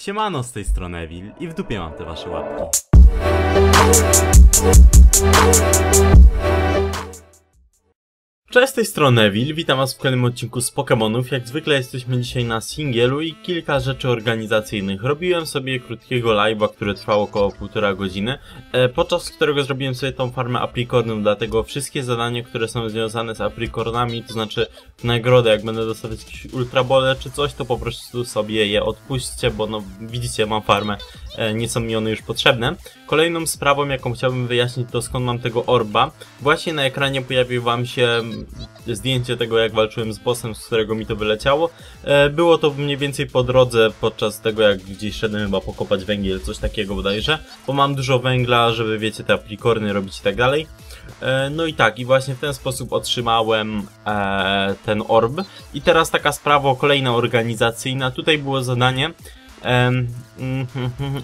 Siemano z tej strony Evil i w dupie mam te wasze łapki. Cześć z tej strony Evil, witam was w kolejnym odcinku z Pokémonów. Jak zwykle jesteśmy dzisiaj na singielu i kilka rzeczy organizacyjnych. Robiłem sobie krótkiego live'a, które trwało około półtora godziny, e, podczas którego zrobiłem sobie tą farmę aprikornów, dlatego wszystkie zadania, które są związane z aprikornami, to znaczy nagrodę, jak będę dostawać jakieś ultrabole czy coś, to po prostu sobie je odpuśćcie, bo no widzicie, mam farmę, e, nie są mi one już potrzebne. Kolejną sprawą, jaką chciałbym wyjaśnić, to skąd mam tego orba. Właśnie na ekranie pojawił wam się zdjęcie tego, jak walczyłem z bossem, z którego mi to wyleciało. E, było to mniej więcej po drodze, podczas tego, jak gdzieś szedłem chyba pokopać węgiel, coś takiego bodajże, bo mam dużo węgla, żeby, wiecie, te aplikorny robić i tak dalej. E, no i tak, i właśnie w ten sposób otrzymałem e, ten orb. I teraz taka sprawa kolejna organizacyjna. Tutaj było zadanie, Um,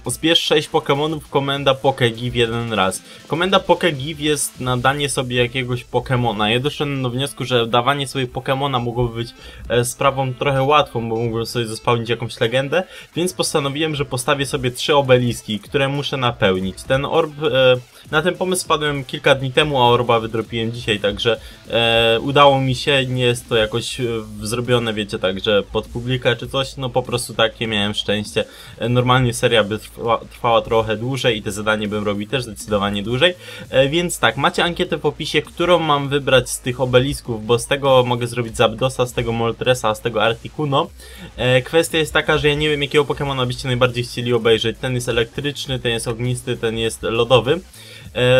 zbierz 6 Pokémonów, komenda PokeGive jeden raz. Komenda PokeGive jest nadanie sobie jakiegoś Pokémona. Ja doszedłem do wniosku, że dawanie sobie Pokémona mogłoby być e, sprawą trochę łatwą, bo mógłbym sobie zespałnić jakąś legendę, więc postanowiłem, że postawię sobie trzy obeliski, które muszę napełnić. Ten orb, e, na ten pomysł spadłem kilka dni temu, a orba wydropiłem dzisiaj, także e, udało mi się, nie jest to jakoś e, zrobione, wiecie, także pod publikę czy coś, no po prostu takie miałem szczęście szczęście. E, normalnie seria by trwała, trwała trochę dłużej i te zadanie bym robił też zdecydowanie dłużej. E, więc tak, macie ankietę w opisie, którą mam wybrać z tych obelisków, bo z tego mogę zrobić Zapdosa, z tego Moltresa, z tego Articuno. E, kwestia jest taka, że ja nie wiem jakiego Pokemona byście najbardziej chcieli obejrzeć. Ten jest elektryczny, ten jest ognisty, ten jest lodowy.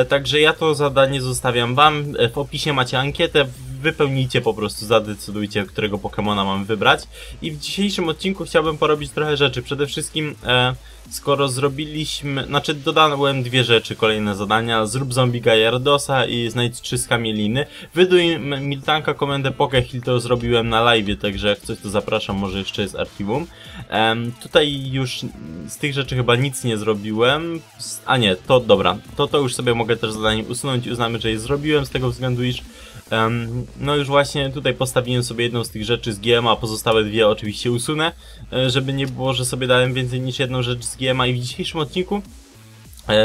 Także ja to zadanie zostawiam wam. W opisie macie ankietę, wypełnijcie po prostu, zadecydujcie, którego Pokemona mam wybrać. I w dzisiejszym odcinku chciałbym porobić trochę rzeczy. Przede wszystkim, e, skoro zrobiliśmy, znaczy dodałem dwie rzeczy, kolejne zadania. Zrób zombie Gajardosa i znajdź trzy skamieliny. Wyduj Miltanka komendę Pokehill, to zrobiłem na live, także jak coś to zapraszam, może jeszcze jest archiwum. E, tutaj już z tych rzeczy chyba nic nie zrobiłem. A nie, to dobra, to to już sobie mogę też zadanie usunąć i uznamy, że je zrobiłem z tego względu, iż no już właśnie tutaj postawiłem sobie jedną z tych rzeczy z GMA, a pozostałe dwie oczywiście usunę, e, żeby nie było, że sobie dałem więcej niż jedną rzecz z GMA i w dzisiejszym odcinku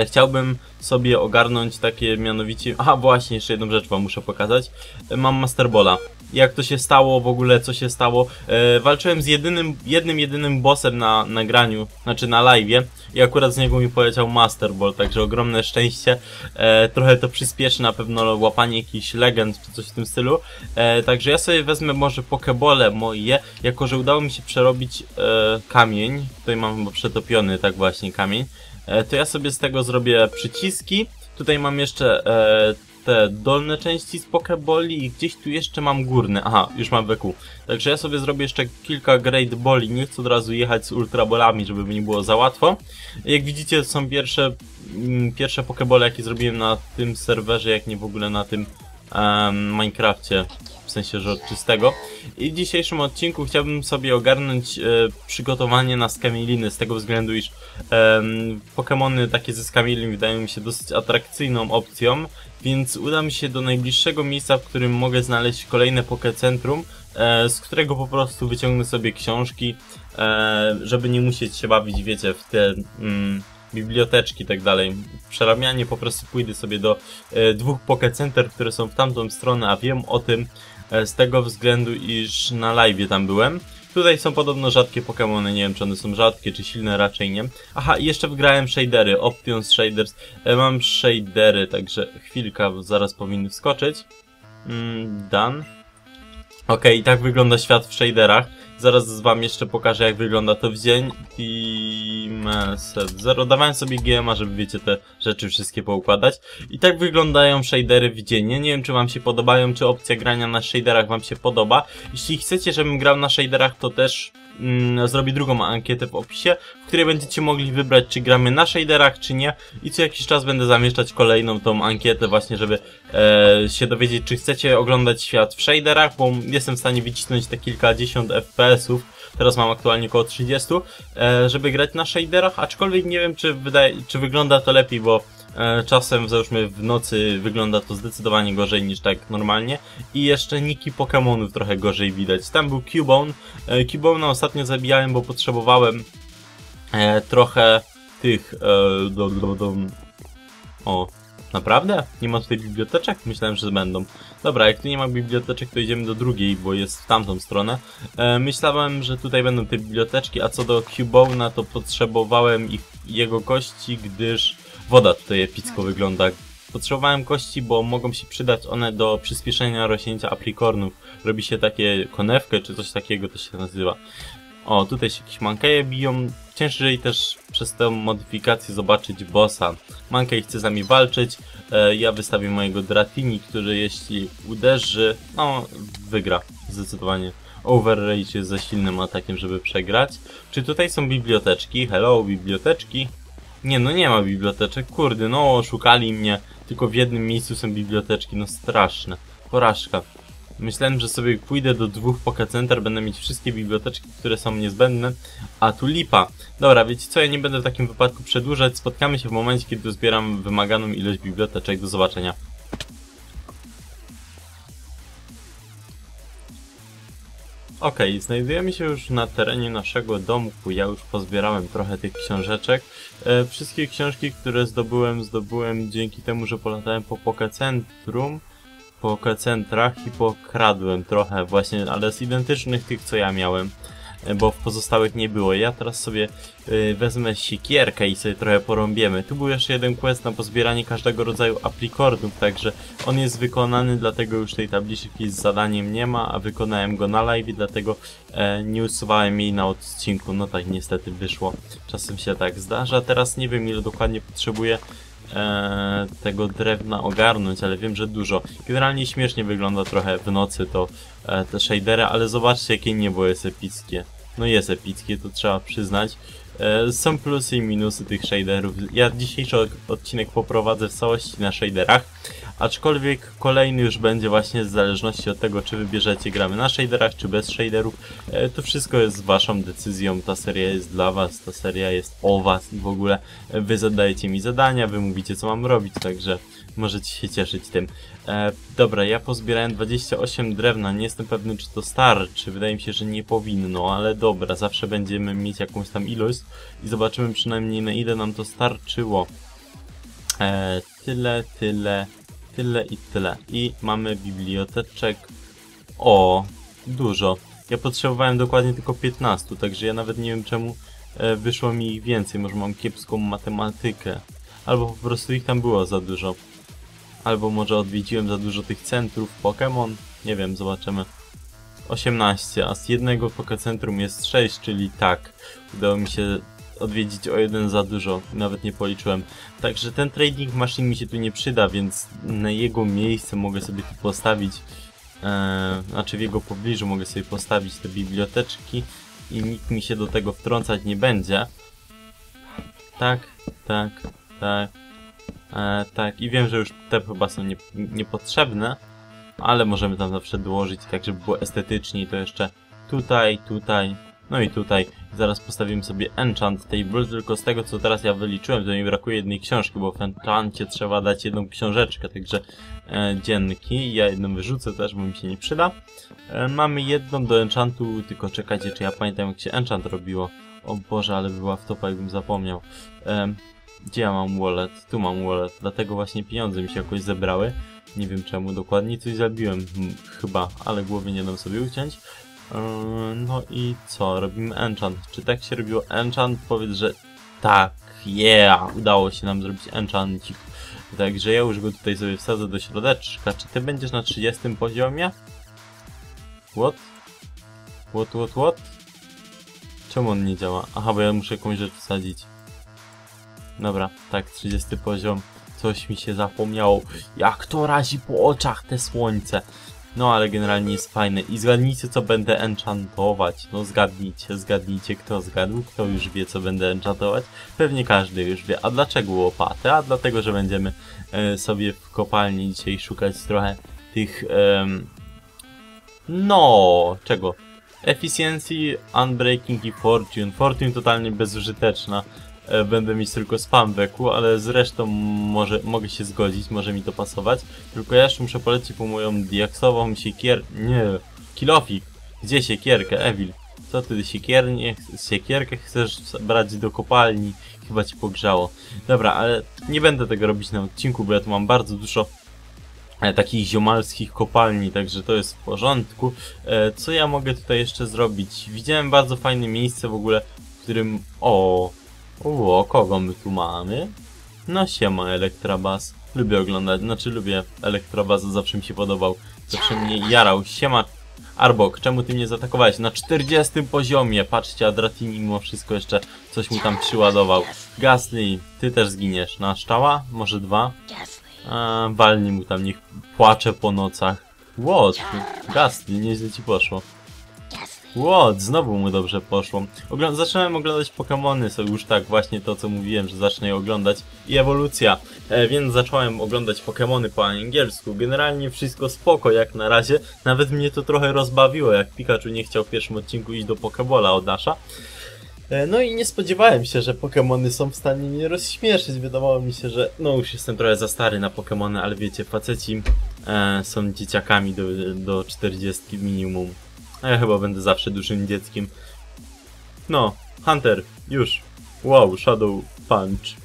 chciałbym sobie ogarnąć takie mianowicie... Aha, właśnie, jeszcze jedną rzecz wam muszę pokazać. E, mam Masterbola jak to się stało, w ogóle co się stało. E, walczyłem z jedynym, jednym, jedynym bossem na nagraniu, znaczy na live'ie i akurat z niego mi poleciał Master Ball, także ogromne szczęście. E, trochę to przyspieszy na pewno łapanie jakichś legend czy coś w tym stylu. E, także ja sobie wezmę może pokebole moje, jako że udało mi się przerobić e, kamień. Tutaj mam chyba przetopiony tak właśnie kamień. E, to ja sobie z tego zrobię przyciski. Tutaj mam jeszcze e, te dolne części z Pokeboli i gdzieś tu jeszcze mam górne. Aha, już mam WQ. Także ja sobie zrobię jeszcze kilka Great Boli. Nie chcę od razu jechać z Ultrabolami, żeby mi było za łatwo. Jak widzicie, są pierwsze, mm, pierwsze Pokebole, jakie zrobiłem na tym serwerze, jak nie w ogóle na tym um, Minecrafcie w sensie że czystego. I w dzisiejszym odcinku chciałbym sobie ogarnąć e, przygotowanie na skamieliny, z tego względu, iż e, Pokémony takie ze skamielin wydają mi się dosyć atrakcyjną opcją, więc uda mi się do najbliższego miejsca, w którym mogę znaleźć kolejne Pokécentrum, e, z którego po prostu wyciągnę sobie książki, e, żeby nie musieć się bawić, wiecie, w te... Mm, biblioteczki i tak dalej. Przerabianie po prostu pójdę sobie do e, dwóch Poké Center, które są w tamtą stronę, a wiem o tym z tego względu, iż na live tam byłem. Tutaj są podobno rzadkie Pokémony, nie wiem czy one są rzadkie, czy silne, raczej nie. Aha, i jeszcze wgrałem shadery, Options Shaders. E, mam shadery, także chwilka, zaraz powinny wskoczyć. Mm, done. Ok, i tak wygląda świat w shaderach. Zaraz wam jeszcze pokażę jak wygląda to w dzień. Team set 0. Dawałem sobie GMA, żeby wiecie te rzeczy wszystkie poukładać. I tak wyglądają shadery w dzień. Nie wiem czy wam się podobają, czy opcja grania na shaderach wam się podoba. Jeśli chcecie, żebym grał na shaderach, to też mm, zrobię drugą ankietę w opisie, w której będziecie mogli wybrać, czy gramy na shaderach, czy nie. I co jakiś czas będę zamieszczać kolejną tą ankietę właśnie, żeby e, się dowiedzieć, czy chcecie oglądać świat w shaderach, bo jestem w stanie wycisnąć te kilkadziesiąt FPS-ów, teraz mam aktualnie około 30, e, żeby grać na shaderach, aczkolwiek nie wiem, czy, wydaje, czy wygląda to lepiej, bo czasem, załóżmy w nocy wygląda to zdecydowanie gorzej niż tak normalnie. I jeszcze niki Pokémonów trochę gorzej widać. Tam był Cubone. E, Cubone ostatnio zabijałem, bo potrzebowałem e, trochę tych... E, do, do, o, naprawdę? Nie ma tutaj biblioteczek? Myślałem, że będą. Dobra, jak tu nie ma biblioteczek, to idziemy do drugiej, bo jest w tamtą stronę. E, myślałem, że tutaj będą te biblioteczki, a co do Cubona, to potrzebowałem ich, jego kości, gdyż woda tutaj epicko wygląda. Potrzebowałem kości, bo mogą się przydać one do przyspieszenia rośnięcia aprikornów. Robi się takie konewkę, czy coś takiego to się nazywa. O, tutaj się jakieś mankeje biją. Ciężej też przez tę modyfikację zobaczyć bossa. Mankej chce z nami walczyć. E, ja wystawię mojego Dratini, który jeśli uderzy, no, wygra. Zdecydowanie. Overrage jest za silnym atakiem, żeby przegrać. Czy tutaj są biblioteczki? Hello, biblioteczki. Nie, no nie ma biblioteczek. Kurde, no oszukali mnie. Tylko w jednym miejscu są biblioteczki. No straszne. Porażka. Myślałem, że sobie pójdę do dwóch Poké Center, będę mieć wszystkie biblioteczki, które są niezbędne, a tu lipa. Dobra, wiecie co, ja nie będę w takim wypadku przedłużać, spotkamy się w momencie, kiedy zbieram wymaganą ilość biblioteczek. Do zobaczenia. Okej, okay, znajdujemy się już na terenie naszego domku, ja już pozbierałem trochę tych książeczek. E, wszystkie książki, które zdobyłem, zdobyłem dzięki temu, że polatałem po Poké Centrum po centrach i pokradłem trochę właśnie, ale z identycznych tych, co ja miałem, bo w pozostałych nie było. Ja teraz sobie y, wezmę sikierkę i sobie trochę porąbiemy. Tu był jeszcze jeden quest na pozbieranie każdego rodzaju aplikordów, także on jest wykonany, dlatego już tej tabliczki z zadaniem nie ma, a wykonałem go na live, dlatego e, nie usuwałem jej na odcinku. No tak niestety wyszło. Czasem się tak zdarza. Teraz nie wiem ile dokładnie potrzebuję e, tego drewna ogarnąć, ale wiem, że dużo. Generalnie śmiesznie wygląda trochę w nocy to e, te shadery, ale zobaczcie jakie niebo jest epickie. No jest epickie, to trzeba przyznać. E, są plusy i minusy tych shaderów. Ja dzisiejszy odcinek poprowadzę w całości na shaderach, aczkolwiek kolejny już będzie właśnie w zależności od tego, czy wybierzecie gramy na shaderach, czy bez shaderów. E, to wszystko jest waszą decyzją, ta seria jest dla was, ta seria jest o was i w ogóle wy zadajecie mi zadania, wy mówicie co mam robić, także możecie się cieszyć tym. E, dobra, ja pozbierałem 28 drewna, nie jestem pewny czy to starczy, wydaje mi się, że nie powinno, ale dobra, zawsze będziemy mieć jakąś tam ilość i zobaczymy przynajmniej na ile nam to starczyło. E, tyle, tyle, tyle i tyle. I mamy biblioteczek. O, dużo. Ja potrzebowałem dokładnie tylko 15, także ja nawet nie wiem czemu e, wyszło mi ich więcej, może mam kiepską matematykę. Albo po prostu ich tam było za dużo. Albo może odwiedziłem za dużo tych centrów Pokémon. Nie wiem, zobaczymy. 18, a z jednego Pokecentrum jest 6, czyli tak. Udało mi się odwiedzić o jeden za dużo, nawet nie policzyłem. Także ten trading machine mi się tu nie przyda, więc na jego miejsce mogę sobie tu postawić, e, znaczy w jego pobliżu mogę sobie postawić te biblioteczki i nikt mi się do tego wtrącać nie będzie. Tak, tak, tak, e, tak i wiem, że już te chyba są nie, niepotrzebne, ale możemy tam zawsze dołożyć tak, żeby było estetycznie to jeszcze tutaj, tutaj, no i tutaj. Zaraz postawimy sobie enchant table, tylko z tego co teraz ja wyliczyłem, to mi brakuje jednej książki, bo w enchancie trzeba dać jedną książeczkę, także e, dzienki. Ja jedną wyrzucę też, bo mi się nie przyda. E, mamy jedną do enchantu, tylko czekajcie, czy ja pamiętam jak się enchant robiło. O Boże, ale była w topa, jakbym zapomniał. E, gdzie ja mam wallet? Tu mam wallet, dlatego właśnie pieniądze mi się jakoś zebrały. Nie wiem czemu dokładnie, coś zabiłem chyba, ale głowy nie dam sobie uciąć. Yy, no i co? Robimy enchant. Czy tak się robiło enchant? Powiedz, że tak, yeah, udało się nam zrobić enchantik. Także ja już go tutaj sobie wsadzę do środeczka. Czy ty będziesz na 30 poziomie? What? What, what, what? Czemu on nie działa? Aha, bo ja muszę jakąś rzecz wsadzić. Dobra, tak, 30 poziom. Coś mi się zapomniało. Jak to razi po oczach te słońce. No ale generalnie jest fajne. I zgadnijcie co będę enchantować. No zgadnijcie, zgadnijcie kto zgadł, kto już wie co będę enchantować. Pewnie każdy już wie. A dlaczego łopatę? A dlatego, że będziemy e, sobie w kopalni dzisiaj szukać trochę tych... E, no, czego? Efficiency, Unbreaking i Fortune. Fortune totalnie bezużyteczna. E, będę mieć tylko spam weku, ale zresztą może, mogę się zgodzić, może mi to pasować. Tylko ja jeszcze muszę polecić po moją diaksową siekier... Nie, kilofik. Gdzie siekierkę, Evil? Co ty siekiernie, siekierkę chcesz brać do kopalni? Chyba ci pogrzało. Dobra, ale nie będę tego robić na odcinku, bo ja tu mam bardzo dużo e, takich ziomalskich kopalni, także to jest w porządku. E, co ja mogę tutaj jeszcze zrobić? Widziałem bardzo fajne miejsce w ogóle, w którym... O, o, kogo my tu mamy? No siema Elektrabas. Lubię oglądać, znaczy lubię Elektrabas, zawsze mi się podobał. Zawsze mnie jarał. Siema Arbok, czemu ty mnie zaatakowałeś? Na 40 poziomie, patrzcie, Adratini mimo wszystko jeszcze coś mu tam przyładował. Gasly, ty też zginiesz. Na szczała? Może dwa? A, walnij mu tam, niech płacze po nocach. What? Gasly, nieźle ci poszło. What? Znowu mu dobrze poszło. Ogl zacząłem oglądać Pokémony, są już tak właśnie to co mówiłem, że zacznę je oglądać i ewolucja, e, więc zacząłem oglądać Pokémony po angielsku. Generalnie wszystko spoko jak na razie, nawet mnie to trochę rozbawiło, jak Pikachu nie chciał w pierwszym odcinku iść do Pokébola od Asha. E, no i nie spodziewałem się, że Pokémony są w stanie mnie rozśmieszyć. Wydawało mi się, że no już jestem trochę za stary na Pokémony, ale wiecie, faceci e, są dzieciakami do, do 40 minimum. A ja chyba będę zawsze dużym dzieckiem. No, Hunter, już. Wow, Shadow Punch.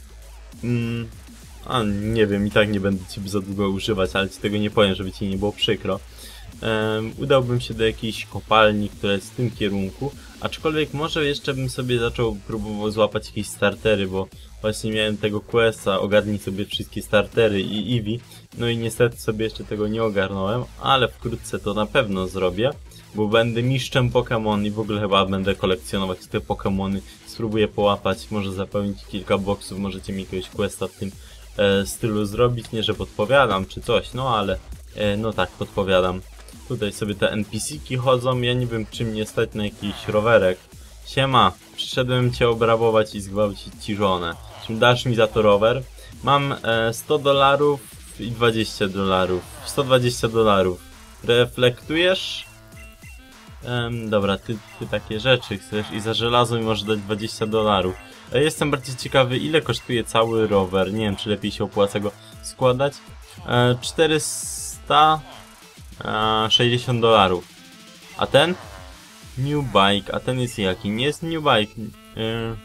Mm, a nie wiem, i tak nie będę ci za długo używać, ale ci tego nie powiem, żeby ci nie było przykro. Um, udałbym się do jakiejś kopalni, która jest w tym kierunku, aczkolwiek może jeszcze bym sobie zaczął próbował złapać jakieś startery, bo właśnie miałem tego questa, ogarnij sobie wszystkie startery i Eevee, no i niestety sobie jeszcze tego nie ogarnąłem, ale wkrótce to na pewno zrobię bo będę mistrzem Pokémon i w ogóle chyba będę kolekcjonować te Pokémony. Spróbuję połapać, może zapełnić kilka boksów, możecie mi jakiegoś questa w tym e, stylu zrobić. Nie, że podpowiadam czy coś, no ale e, no tak, podpowiadam. Tutaj sobie te NPC-ki chodzą, ja nie wiem czy mnie stać na jakiś rowerek. Siema, przyszedłem cię obrabować i zgwałcić ci żonę. Czy dasz mi za to rower? Mam e, 100 dolarów i 20 dolarów. 120 dolarów. Reflektujesz? Um, dobra, ty, ty takie rzeczy chcesz i za żelazo mi możesz dać 20 dolarów. Ja jestem bardziej ciekawy, ile kosztuje cały rower. Nie wiem, czy lepiej się opłaca go składać. E, 460 dolarów. A ten? New bike. A ten jest jaki? Nie jest new bike. E...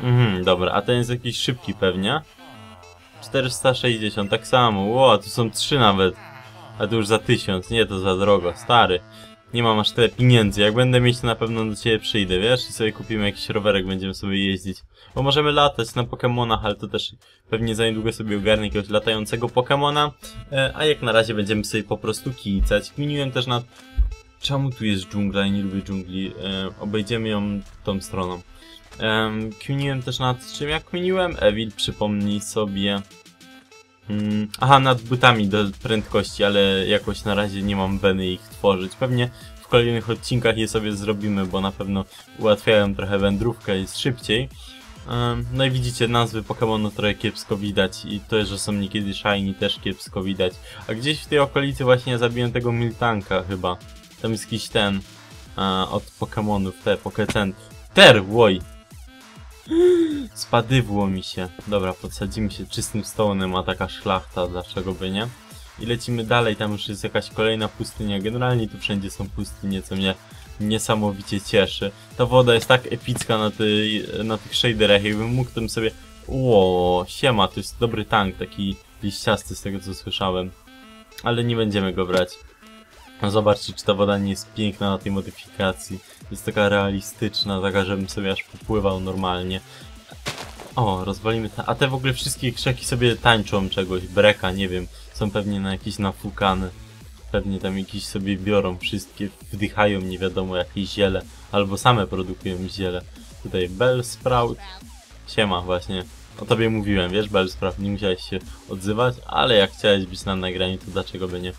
Mhm, dobra. A ten jest jakiś szybki pewnie. 460, tak samo. Ło, tu są trzy nawet. A to już za tysiąc, nie to za drogo, stary. Nie mam aż tyle pieniędzy, jak będę mieć to na pewno do ciebie przyjdę, wiesz? I sobie kupimy jakiś rowerek, będziemy sobie jeździć. Bo możemy latać na Pokémonach, ale to też pewnie za niedługo sobie ogarnę jakiegoś latającego Pokémona. E, a jak na razie będziemy sobie po prostu kicać. Kminiłem też nad... Czemu tu jest dżungla? Ja nie lubię dżungli. E, obejdziemy ją tą stroną. E, kminiłem też nad czym jak kminiłem? Evil, przypomnij sobie... Mm, aha, nad butami do prędkości, ale jakoś na razie nie mam weny ich tworzyć. Pewnie w kolejnych odcinkach je sobie zrobimy, bo na pewno ułatwiają trochę wędrówkę, jest szybciej. no i widzicie, nazwy Pokémonu trochę kiepsko widać i to, że są niekiedy shiny też kiepsko widać. A gdzieś w tej okolicy właśnie zabiłem tego Miltanka chyba. Tam jest jakiś ten od Pokémonów, te Pokecent. Ter, łoj! Spadywło mi się. Dobra, podsadzimy się czystym stołem, a taka szlachta, dlaczego by nie? I lecimy dalej, tam już jest jakaś kolejna pustynia. Generalnie tu wszędzie są pustynie, co mnie niesamowicie cieszy. Ta woda jest tak epicka na, tej, na tych shaderach, jakbym mógł tym sobie... Ło, siema, to jest dobry tank, taki liściasty z tego co słyszałem. Ale nie będziemy go brać. No zobaczcie, czy ta woda nie jest piękna na tej modyfikacji. Jest taka realistyczna, taka, żebym sobie aż popływał normalnie. O, rozwalimy te... A te w ogóle wszystkie krzaki sobie tańczą czegoś. Breka, nie wiem. Są pewnie na jakieś nafukane. Pewnie tam jakieś sobie biorą wszystkie, wdychają nie wiadomo jakieś ziele. Albo same produkują ziele. Tutaj Bellsprout. Siema właśnie. O tobie mówiłem, wiesz Bellsprout, nie musiałeś się odzywać, ale jak chciałeś być na nagraniu, to dlaczego by nie?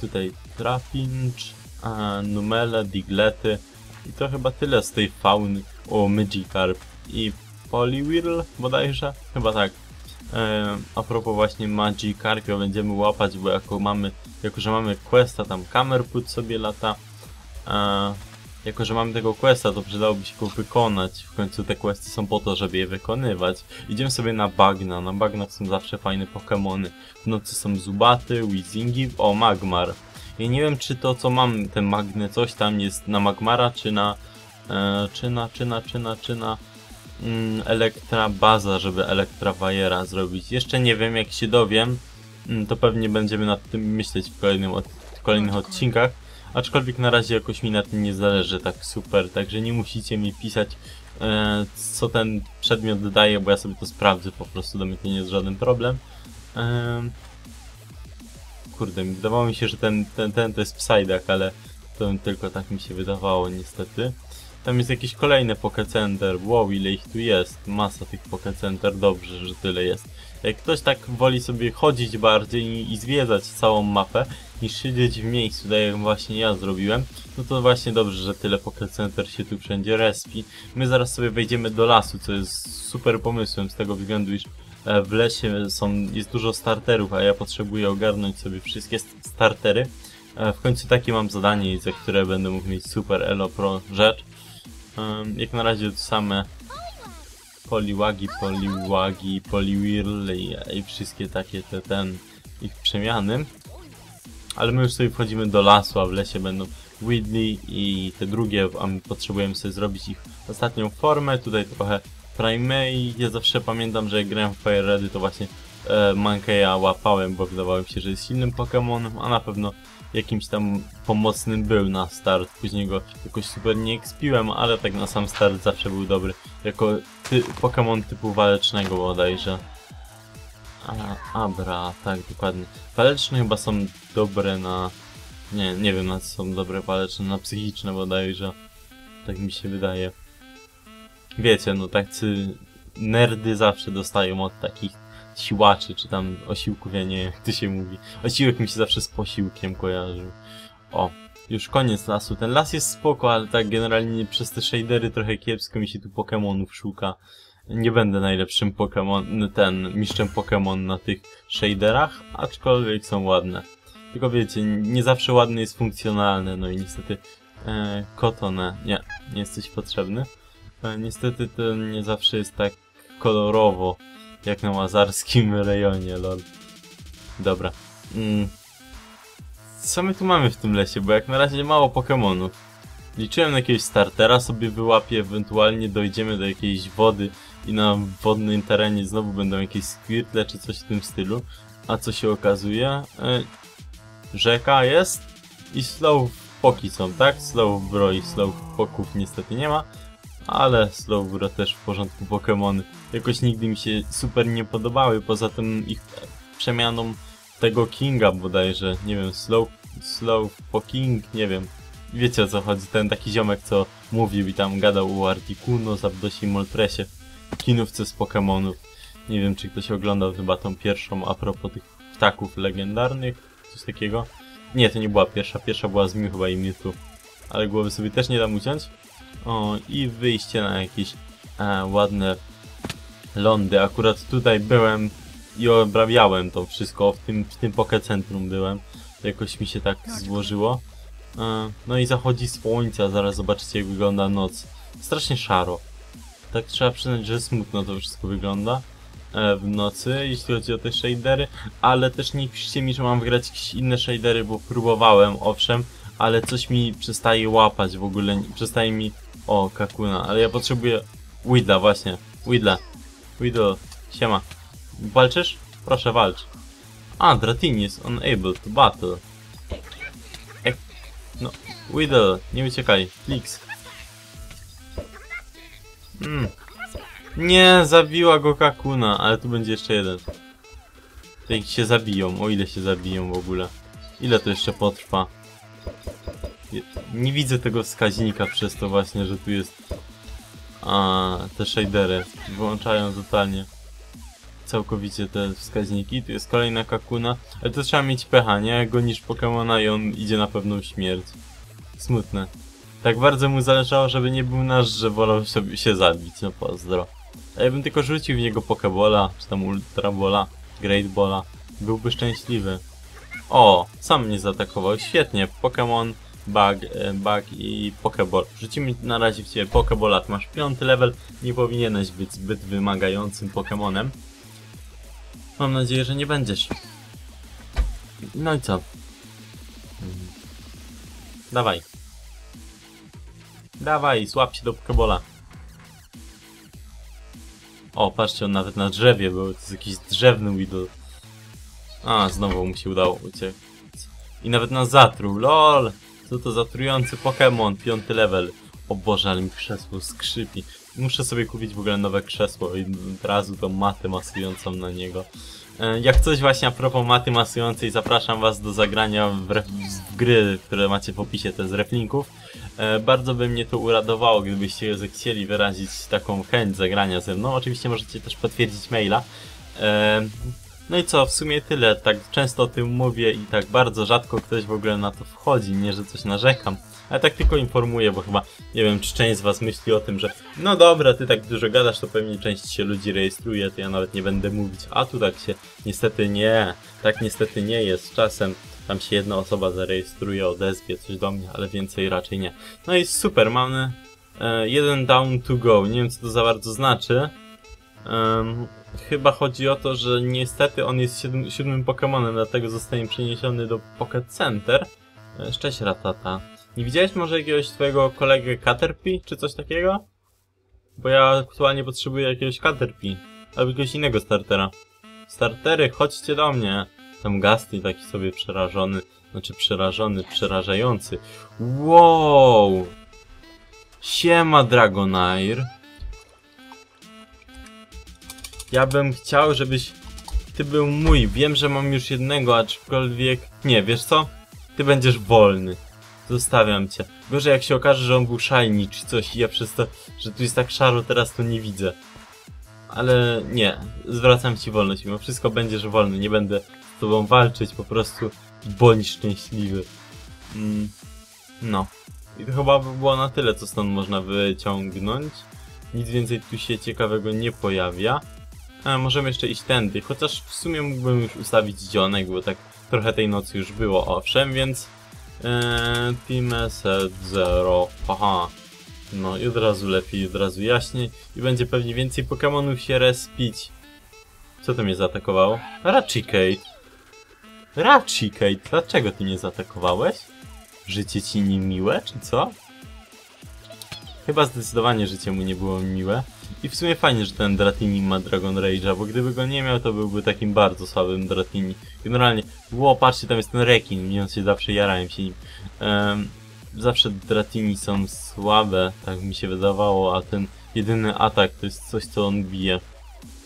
Tutaj Trapinch, Numele, Diglety, i to chyba tyle z tej fauny. O, Magikarp i Poliwhirl bodajże? Chyba tak. E, a propos właśnie Magikarpia będziemy łapać, bo jako mamy, jako że mamy questa, tam Kamerput sobie lata. E, jako, że mamy tego questa, to przydałoby się go wykonać. W końcu te questy są po to, żeby je wykonywać. Idziemy sobie na bagna. Na bagnach są zawsze fajne Pokémony. W nocy są Zubaty, Wizingi, o Magmar. Ja nie wiem, czy to, co mam, ten magne coś tam jest na Magmara, czy na... E, czy na, czy na, czy na, czy na... Mm, Elektra Baza, żeby Elektra Wajera zrobić. Jeszcze nie wiem, jak się dowiem, mm, to pewnie będziemy nad tym myśleć w, kolejnym od, w kolejnych odcinkach. Aczkolwiek na razie jakoś mi na tym nie zależy tak super, także nie musicie mi pisać e, co ten przedmiot daje, bo ja sobie to sprawdzę po prostu, do mnie to nie jest żaden problem. E, kurde, wydawało mi się, że ten, ten, ten to jest Psyduck, ale to tylko tak mi się wydawało niestety. Tam jest jakiś kolejny Pokecenter, wow ile ich tu jest, masa tych Pokecenter, dobrze, że tyle jest. Jak ktoś tak woli sobie chodzić bardziej i, i zwiedzać całą mapę, niż siedzieć w miejscu, tak jak właśnie ja zrobiłem, no to właśnie dobrze, że tyle Pocket Center się tu wszędzie respi. My zaraz sobie wejdziemy do lasu, co jest super pomysłem z tego względu, iż e, w lesie są, jest dużo starterów, a ja potrzebuję ogarnąć sobie wszystkie startery. E, w końcu takie mam zadanie, za które będę mógł mieć super Elo Pro rzecz. Jak na razie to same poliwagi, poliwagi, poliwirl i, wszystkie takie te ten ich przemiany. Ale my już sobie wchodzimy do lasu, a w lesie będą Widley i te drugie, a my potrzebujemy sobie zrobić ich ostatnią formę. Tutaj trochę Primate. Ja zawsze pamiętam, że jak grałem w Fire Ready to właśnie e, Mankeya łapałem, bo wydawało mi się, że jest silnym Pokémonem, a na pewno jakimś tam pomocnym był na start. Później go jakoś super nie ekspiłem, ale tak na sam start zawsze był dobry. Jako ty Pokémon typu walecznego bodajże. A, Abra, tak, dokładnie. Waleczne chyba są dobre na... Nie, nie wiem na co są dobre waleczne, na psychiczne bodajże. Tak mi się wydaje. Wiecie, no tacy nerdy zawsze dostają od takich siłaczy, czy tam osiłków, ja nie wiem jak to się mówi. Osiłek mi się zawsze z posiłkiem kojarzył. O, już koniec lasu. Ten las jest spoko, ale tak generalnie przez te shadery trochę kiepsko mi się tu Pokémonów szuka nie będę najlepszym Pokémon, ten mistrzem Pokémon na tych shaderach, aczkolwiek są ładne. Tylko wiecie, nie zawsze ładny jest funkcjonalny, no i niestety e, Kotone, nie, nie jesteś potrzebny. E, niestety to nie zawsze jest tak kolorowo, jak na łazarskim rejonie, lol. Dobra. Mm. Co my tu mamy w tym lesie, bo jak na razie mało Pokémonów. Liczyłem na jakiegoś startera, sobie wyłapię, ewentualnie dojdziemy do jakiejś wody i na wodnym terenie znowu będą jakieś squirtle czy coś w tym stylu. A co się okazuje? E, rzeka jest i slow poki są, tak? Slow bro i slow poków niestety nie ma, ale slow bro też w porządku Pokémony. Jakoś nigdy mi się super nie podobały, poza tym ich przemianą tego Kinga bodajże, nie wiem, slow, slow poking, nie wiem, wiecie o co chodzi, ten taki ziomek, co mówił i tam gadał u Articuno, Zapdosi i Molpresie, kinówce z Pokémonów. Nie wiem, czy ktoś oglądał chyba tą pierwszą a propos tych ptaków legendarnych, coś takiego. Nie, to nie była pierwsza, pierwsza była z Mew chyba i Mewtwo. Ale głowy sobie też nie dam uciąć. O, i wyjście na jakieś e, ładne lądy. Akurat tutaj byłem i obrabiałem to wszystko, w tym, w tym Centrum byłem. Jakoś mi się tak złożyło. E, no i zachodzi słońce, zaraz zobaczycie jak wygląda noc. Strasznie szaro. Tak trzeba przyznać, że smutno to wszystko wygląda e, w nocy, jeśli chodzi o te shadery, ale też nie piszcie mi, że mam wygrać jakieś inne shadery, bo próbowałem, owszem, ale coś mi przestaje łapać w ogóle, przestaje mi... O, Kakuna, ale ja potrzebuję... Widla, właśnie, Widla. Widle, siema. Walczysz? Proszę walcz. A, Dratini is unable to battle. No, Widdle, nie uciekaj. Flix. Mm. Nie, zabiła go Kakuna, ale tu będzie jeszcze jeden. Tutaj się zabiją, o ile się zabiją w ogóle. Ile to jeszcze potrwa? Nie widzę tego wskaźnika przez to właśnie, że tu jest... A, te shadery wyłączają totalnie całkowicie te wskaźniki. Tu jest kolejna kakuna, ale to trzeba mieć pecha, nie? Gonisz Pokemona i on idzie na pewną śmierć. Smutne. Tak bardzo mu zależało, żeby nie był nasz, że wolał sobie się zabić, no pozdro. A ja bym tylko rzucił w niego Pokebola, czy tam Ultrabola, Great Bola. Byłby szczęśliwy. O, sam mnie zaatakował, świetnie. Pokémon, Bug, e, Bug i Pokeball. Rzucimy na razie w ciebie Pokebola, masz piąty level, nie powinieneś być zbyt wymagającym Pokémonem. Mam nadzieję, że nie będziesz. No i co? Dawaj. Dawaj, słab się do Pokebola. O, patrzcie, on nawet na drzewie był. To jest jakiś drzewny Weedle. A, znowu mu się udało uciec. I nawet nas zatruł, lol! Co to za trujący Pokémon, piąty level. O Boże, ale mi krzesło skrzypi. Muszę sobie kupić w ogóle nowe krzesło i od razu tą matę masującą na niego. E, Jak coś właśnie a propos maty masującej, zapraszam was do zagrania w, w gry, które macie w opisie, te z reflinków. E, Bardzo by mnie to uradowało, gdybyście zechcieli wyrazić taką chęć zagrania ze mną. Oczywiście możecie też potwierdzić maila. No i co, w sumie tyle. Tak często o tym mówię i tak bardzo rzadko ktoś w ogóle na to wchodzi. Nie, że coś narzekam. Ale tak tylko informuję, bo chyba nie wiem, czy część z was myśli o tym, że no dobra, ty tak dużo gadasz, to pewnie część się ludzi rejestruje, to ja nawet nie będę mówić. A tu tak się niestety nie, tak niestety nie jest. Czasem tam się jedna osoba zarejestruje, odezwie coś do mnie, ale więcej raczej nie. No i super, mamy e, jeden down to go. Nie wiem, co to za bardzo znaczy. Em, chyba chodzi o to, że niestety on jest siódm, siódmym Pokemonem, dlatego zostanie przeniesiony do Pocket Center. E, Cześć Ratata. Nie widziałeś może jakiegoś twojego kolegę Caterpie, czy coś takiego? Bo ja aktualnie potrzebuję jakiegoś Caterpie, albo jakiegoś innego startera. Startery, chodźcie do mnie. Tam Gasty taki sobie przerażony, znaczy przerażony, przerażający. Wow! Siema Dragonair. Ja bym chciał, żebyś ty był mój. Wiem, że mam już jednego, aczkolwiek... Nie, wiesz co? Ty będziesz wolny. Zostawiam cię. Gorzej jak się okaże, że on był shiny czy coś i ja przez to, że tu jest tak szaro, teraz to nie widzę. Ale nie, zwracam ci wolność. Mimo wszystko będziesz wolny. Nie będę z tobą walczyć, po prostu bądź szczęśliwy. Mm, no. I to chyba by było na tyle, co stąd można wyciągnąć. Nic więcej tu się ciekawego nie pojawia. A, możemy jeszcze iść tędy, chociaż w sumie mógłbym już ustawić dzionek, bo tak trochę tej nocy już było, owszem, więc... Eee, Team Set Zero, haha. No i od razu lepiej, od razu jaśniej i będzie pewnie więcej Pokémonów się respić. Co to mnie zaatakowało? Rachicate. Rachicate, dlaczego ty mnie zaatakowałeś? Życie ci niemiłe, czy co? Chyba zdecydowanie życie mu nie było miłe. I w sumie fajnie, że ten Dratini ma Dragon Rage'a, bo gdyby go nie miał, to byłby takim bardzo słabym Dratini. Generalnie, ło, patrzcie, tam jest ten rekin, mówiąc się zawsze jarałem się nim. Em, zawsze Dratini są słabe, tak mi się wydawało, a ten jedyny atak to jest coś, co on bije.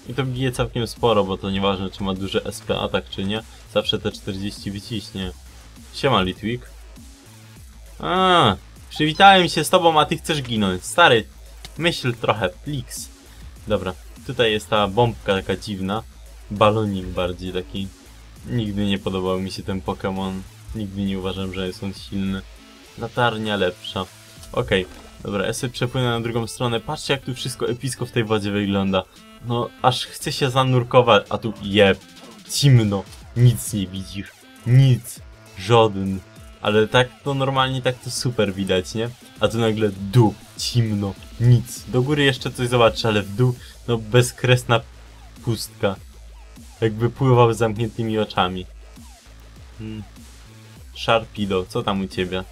I to bije całkiem sporo, bo to nieważne, czy ma duży SP atak, czy nie. Zawsze te 40 wyciśnie. Siema, Litwik. A, przywitałem się z tobą, a ty chcesz ginąć. Stary, myśl trochę, plix. Dobra, tutaj jest ta bombka taka dziwna. Balonik bardziej taki. Nigdy nie podobał mi się ten Pokémon. Nigdy nie uważam, że jest on silny. Latarnia lepsza. Okej, dobra, ja sobie przepłynę na drugą stronę. Patrzcie jak tu wszystko epicko w tej wodzie wygląda. No, aż chce się zanurkować, a tu jeb, cimno, nic nie widzisz, nic, żaden. Ale tak to normalnie, tak to super widać, nie? A tu nagle dół, cimno, nic. Do góry jeszcze coś zobaczysz, ale w dół, no bezkresna pustka. Jakby pływał z zamkniętymi oczami. Hmm. Sharpido, co tam u ciebie?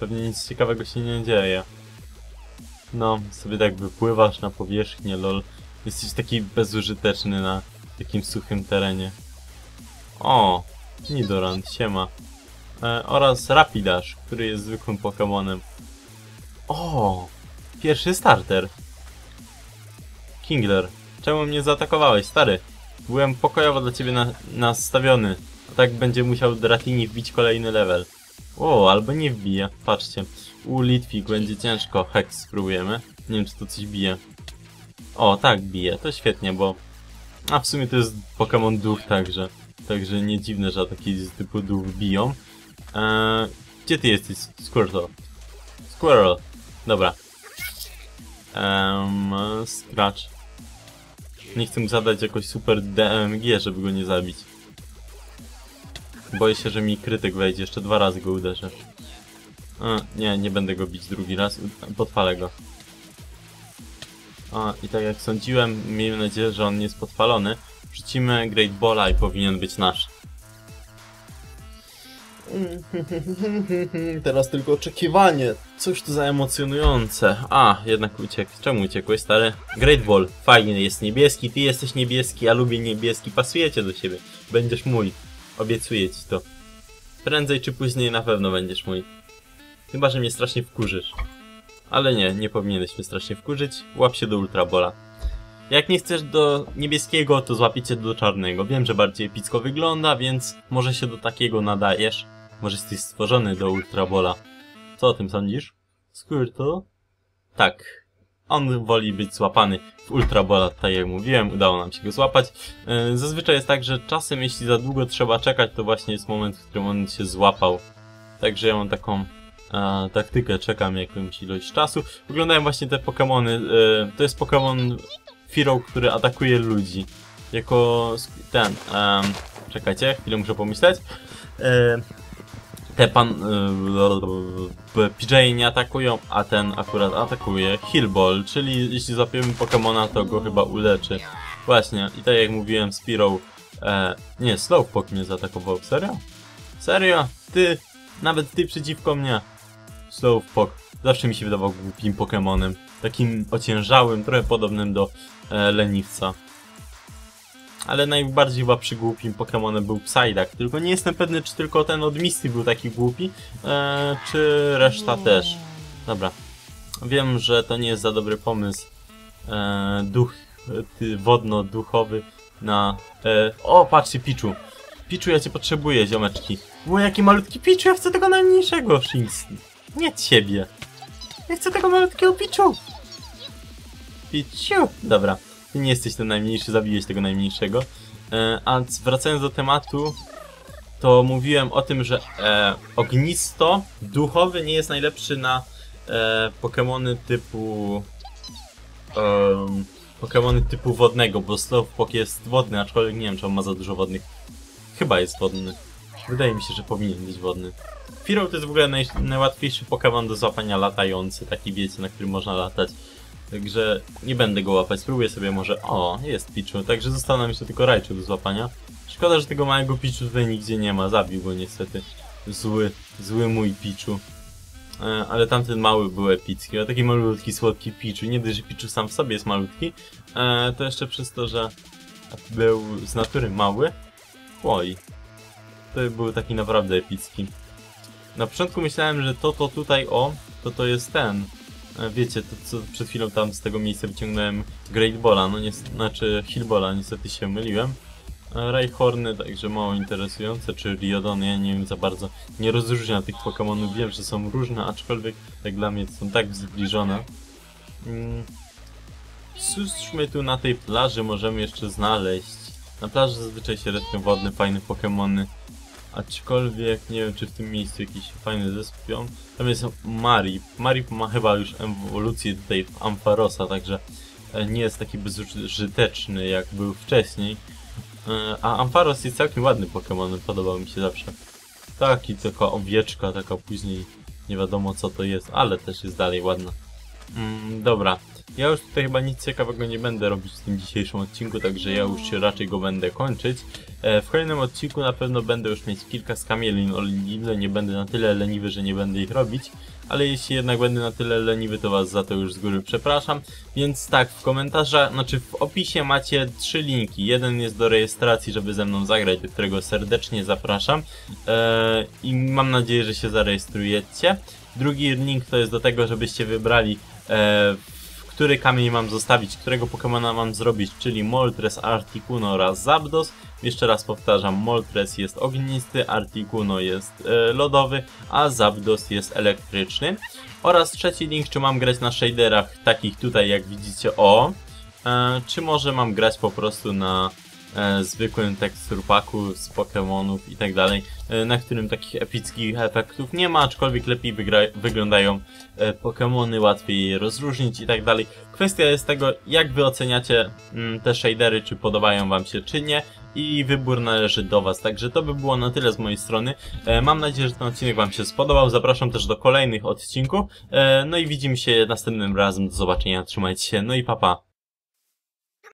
Pewnie nic ciekawego się nie dzieje. No, sobie tak wypływasz na powierzchnię, lol. Jesteś taki bezużyteczny na takim suchym terenie. O, Nidoran, siema. E, oraz Rapidash, który jest zwykłym Pokemonem. O, pierwszy starter. Kingler, czemu mnie zaatakowałeś, stary? Byłem pokojowo dla ciebie na, nastawiony. A tak będzie musiał Dratini wbić kolejny level. O, albo nie wbije, patrzcie. U Litwik będzie ciężko, Hex spróbujemy. Nie wiem czy to coś bije. O, tak bije, to świetnie, bo... A w sumie to jest Pokémon duch także. Także nie dziwne, że ataki z typu duch biją. Eee, gdzie ty jesteś, Squirtle? Squirrel. Dobra. Um, Scratch. Nie chcę mu zadać jakoś super DMG, żeby go nie zabić. Boję się, że mi krytyk wejdzie, jeszcze dwa razy go uderzę. A, nie, nie będę go bić drugi raz, podpalę go. A, i tak jak sądziłem, miejmy nadzieję, że on nie jest podpalony. Rzucimy Great Balla i powinien być nasz. Teraz tylko oczekiwanie. Coś tu za emocjonujące. A, jednak uciekł. Czemu uciekłeś, stary? Great Ball. Fajnie, jest niebieski, ty jesteś niebieski, ja lubię niebieski, pasujecie do siebie. Będziesz mój. Obiecuję ci to. Prędzej czy później na pewno będziesz mój. Chyba, że mnie strasznie wkurzysz. Ale nie, nie powinieneś mnie strasznie wkurzyć. Łap się do Ultrabola. Jak nie chcesz do niebieskiego, to złapiecie do czarnego. Wiem, że bardziej epicko wygląda, więc może się do takiego nadajesz. Może jesteś stworzony do Ultrabola. Co o tym sądzisz? Squirtle? Tak. On woli być złapany w Ultrabola, tak jak mówiłem, udało nam się go złapać. Yy, Zazwyczaj jest tak, że czasem jeśli za długo trzeba czekać, to właśnie jest moment, w którym on się złapał. Także ja mam taką e, taktykę, czekam jakąś ilość czasu. Wyglądają właśnie te Pokémony. E, to jest Pokémon Firo, który atakuje ludzi. Jako ten. em, czekajcie, chwilę muszę pomyśleć. E, te pan. E, PJ nie atakują, a ten akurat atakuje Hillball, czyli jeśli złapiemy Pokemona, to go chyba uleczy. Właśnie, i tak jak mówiłem, Spearow. E, nie, Slowpoke mnie zaatakował. Serio? Serio? Ty, nawet ty przeciwko mnie. Slowpoke. Zawsze mi się wydawał głupim Pokemonem. Takim ociężałym, trochę podobnym do e, leniwca. Ale najbardziej chyba przygłupim Pokemonem był Psyduck. Tylko nie jestem pewny, czy tylko ten od Misty był taki głupi, e, czy reszta też. Dobra. Wiem, że to nie jest za dobry pomysł. E, duch ty, wodno-duchowy na... E, o, patrzcie, Pichu. Pichu, ja cię potrzebuję, ziomeczki. Bo jaki malutki Pichu, ja chcę tego najmniejszego, Shinx. Nie ciebie. Ja chcę tego malutkiego Pichu. Pichu. Dobra, ty nie jesteś ten najmniejszy, zabiłeś tego najmniejszego. E, a wracając do tematu, to mówiłem o tym, że e, ognisto, duchowy nie jest najlepszy na e, Pokemony typu... em, Pokemony typu wodnego, bo Slowpoke jest wodny, aczkolwiek nie wiem, czy on ma za dużo wodnych. Chyba jest wodny. Wydaje mi się, że powinien być wodny. Firo to jest w ogóle naj, najłatwiejszy Pokémon do złapania latający, taki wiecie, na którym można latać. Także nie będę go łapać, spróbuję sobie może... O, jest Pichu, także został nam jeszcze tylko Raichu do złapania. Szkoda, że tego małego Pichu tutaj nigdzie nie ma, zabił go niestety. Zły, zły mój Pichu. E, ale tamten mały był epicki, a taki malutki, słodki Pichu. Nie dość, że Pichu sam w sobie jest malutki, e, to jeszcze przez to, że był z natury mały. Oj, to był taki naprawdę epicki. Na początku myślałem, że to, to tutaj, o, to to jest ten. E, Wiecie, to co przed chwilą tam z tego miejsca wyciągnąłem Great Balla, no nie, znaczy Hillbola, niestety się myliłem. E, Rayhorny, także mało interesujące, czy Riodony, ja nie wiem za bardzo, nie rozróżniam tych Pokemonów, wiem, że są różne, aczkolwiek jak dla mnie są tak zbliżone. Mm. Cóżmy tu na tej plaży możemy jeszcze znaleźć? Na plaży zazwyczaj się respią wodne, fajne Pokemony. Aczkolwiek nie wiem, czy w tym miejscu jakiś fajny zespią. Tam jest Marip. Marip ma chyba już ewolucję tutaj w Ampharosa, także e, nie jest taki bezużyteczny jak był wcześniej. E, A Ampharos jest całkiem ładny Pokémon, podobał mi się zawsze. Taki, taka owieczka, taka później nie wiadomo co to jest, ale też jest dalej ładna. Mm, dobra, ja już tutaj chyba nic ciekawego nie będę robić w tym dzisiejszym odcinku, także ja już raczej go będę kończyć. E, w kolejnym odcinku na pewno będę już mieć kilka skamielin o ile nie będę na tyle leniwy, że nie będę ich robić. Ale jeśli jednak będę na tyle leniwy, to was za to już z góry przepraszam. Więc tak, w komentarzach, znaczy w opisie macie trzy linki. Jeden jest do rejestracji, żeby ze mną zagrać, do którego serdecznie zapraszam. E, I mam nadzieję, że się zarejestrujecie. Drugi link to jest do tego, żebyście wybrali e, który kamień mam zostawić, którego Pokemona mam zrobić, czyli Moltres, Articuno oraz Zapdos. Jeszcze raz powtarzam, Moltres jest ognisty, Articuno jest e, lodowy, a Zapdos jest elektryczny. Oraz trzeci link, czy mam grać na shaderach takich tutaj jak widzicie, o, e, czy może mam grać po prostu na zwykłym teksturpaku z Pokemonów i tak dalej, e, na którym takich epickich efektów nie ma, aczkolwiek lepiej wyglądają e, Pokemony, łatwiej je rozróżnić i tak dalej. Kwestia jest tego, jak wy oceniacie mm, te shadery, czy podobają wam się, czy nie i wybór należy do was, także to by było na tyle z mojej strony. E, mam nadzieję, że ten odcinek wam się spodobał, zapraszam też do kolejnych odcinków, e, no i widzimy się następnym razem, do zobaczenia, trzymajcie się, no i papa. Pa.